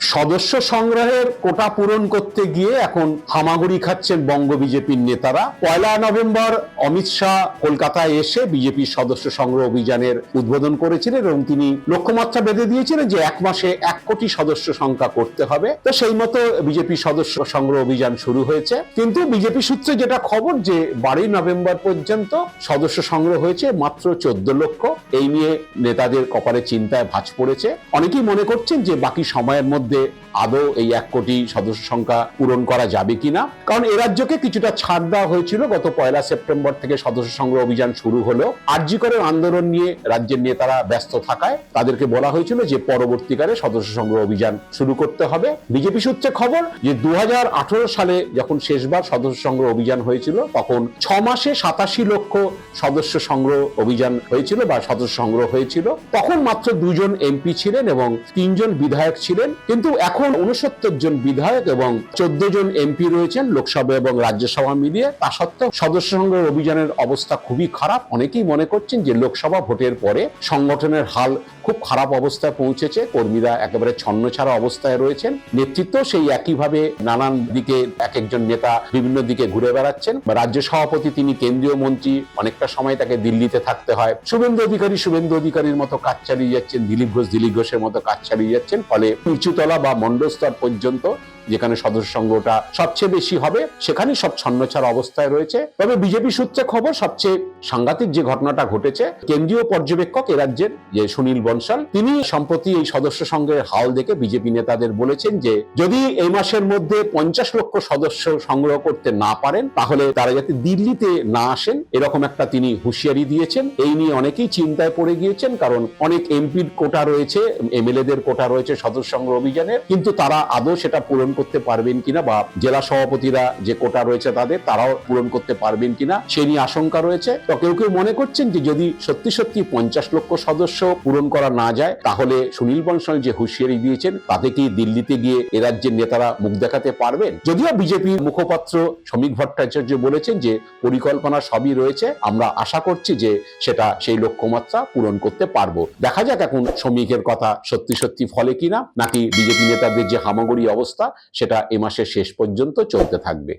সদস্য সংগ্রহের কোটা পূরণ করতে গিয়ে এখন হামাগুড়ি খাচ্ছেন বঙ্গ বিজেপির নেতারা। পয়লা নভেম্বর অমিত শাহ কলকাতায় এসে বিজেপির সদস্য সংগ্রহ অভিযানের উদ্বোধন করেছিলেন এবং তিনি লক্ষ্যমাত্রা বেঁধে দিয়েছিলেন যে এক মাসে এক কোটি সদস্য সংখ্যা করতে হবে। তো সেই মতো বিজেপি সদস্য সংগ্রহ অভিযান শুরু হয়েছে। কিন্তু বিজেপি সূত্রে যেটা খবর যে বারোই নভেম্বর পর্যন্ত সদস্য সংগ্রহ হয়েছে মাত্র চোদ্দ লক্ষ। এই নিয়ে নেতাদের কপালে চিন্তায় ভাঁজ পড়েছে। অনেকেই মনে করছেন যে বাকি সময়ের মধ্যে আদৌ এই এক কোটি সদস্য সংখ্যা পূরণ করা যাবে কিনা? কারণ এ রাজ্যকে কিছুটা ছাড় দেওয়া হয়েছিল গত পয়লা সেপ্টেম্বর থেকে সদস্য সংগ্রহ অভিযান শুরু হলো। আরজিকরের আন্দোলন নিয়ে রাজ্যের নেতারা ব্যস্ত থাকায় তাদেরকে বলা হয়েছিল যে পরবর্তীকালে সদস্য সংগ্রহ অভিযান শুরু করতে হবে। বিজেপি সূত্রে খবর যে দু হাজার আঠারো সালে যখন শেষবার সদস্য সংগ্রহ অভিযান হয়েছিল, তখন ছ মাসে সাতাশি লক্ষ সদস্য সংগ্রহ অভিযান হয়েছিল বা সদস্য সংগ্রহ হয়েছিল। তখন মাত্র দুজন এমপি ছিলেন এবং তিনজন বিধায়ক ছিলেন। কিন্তু এখন উনসত্তর জন বিধায়ক এবং চোদ্দ জন এমপি রয়েছেন লোকসভা এবং রাজ্যসভা মিলিয়ে। তা সত্ত্বেও সদস্য সংগ্রহ অভিযানের অবস্থা খুবই খারাপ। অনেকেই মনে করছেন যে লোকসভা ভোটের পরে সংগঠনের হাল খুব খারাপ অবস্থায় পৌঁছেছে। কর্মীরা একেবারে ছন্নছাড়া অবস্থায় রয়েছেন। নেতৃত্ব সেই একইভাবে নানান দিকে এক একজন নেতা বিভিন্ন দিকে ঘুরে বেড়াচ্ছেন। রাজ্য সভাপতি তিনি কেন্দ্রীয় মন্ত্রী। অনেকটা সময় তাকে দিল্লিতে থাকতে হয়। শুভেন্দু অধিকারী শুভেন্দু অধিকারীর মতো কাজ চালিয়ে যাচ্ছেন। দিলীপ ঘোষ দিলীপ ঘোষের মতো কাজ চালিয়ে যাচ্ছেন। ফলে বা মন্ডস্তর পর্যন্ত যেখানে সদস্য সংগ্রহটা সবচেয়ে বেশি হবে সেখানে সব ছন্নছাড়া অবস্থায় রয়েছে। তবে বিজেপি সূত্রে খবর, সবচেয়ে সাংঘাতিক যে ঘটনাটা ঘটেছে, কেন্দ্রীয় পর্যবেক্ষক এ রাজ্যের যে সুনীল বনসাল তিনি সম্প্রতি এই সদস্য সংগ্রহের হাল দেখে বিজেপি নেতাদের বলেছেন যে, যদি এই মাসের মধ্যে পঞ্চাশ লক্ষ সদস্য সংগ্রহ করতে না পারেন, তাহলে তারা যাতে দিল্লিতে না আসেন, এরকম একটা তিনি হুঁশিয়ারি দিয়েছেন। এই নিয়ে অনেকেই চিন্তায় পড়ে গিয়েছেন, কারণ অনেক এমপির কোটা রয়েছে এমএলএদের কোটা রয়েছে সদস্য সংগ্রহ অভিযানের, কিন্তু তারা আদৌ সেটা পূরণ করতে পারবেন কিনা বা জেলা সভাপতিরা যে কোটা রয়েছে তাদের, তারাও পূরণ করতে পারবেন কিনা, সে নিয়ে আশঙ্কা রয়েছে। তো কেউ কেউ মনে করছেন যে যদি সত্যি সত্যি পঞ্চাশ লক্ষ সদস্য পূরণ করা না যায়, তাহলে সুনীল বনসাল যে হুঁশিয়ারি দিয়েছেন, তাতে কি দিল্লিতে গিয়ে এ রাজ্যের নেতারা মুখ দেখাতে পারবেন? যদিও বিজেপির মুখপাত্র শ্রমিক ভট্টাচার্য বলেছেন যে পরিকল্পনা সবই রয়েছে, আমরা আশা করছি যে সেটা সেই লক্ষ্যমাত্রা পূরণ করতে পারব। দেখা যাক এখন শ্রমিকের কথা সত্যি সত্যি ফলে কিনা, নাকি বিজেপি নেতাদের যে হামাগুড়ি অবস্থা সেটা এ মাসের শেষ পর্যন্ত চলতে থাকবে।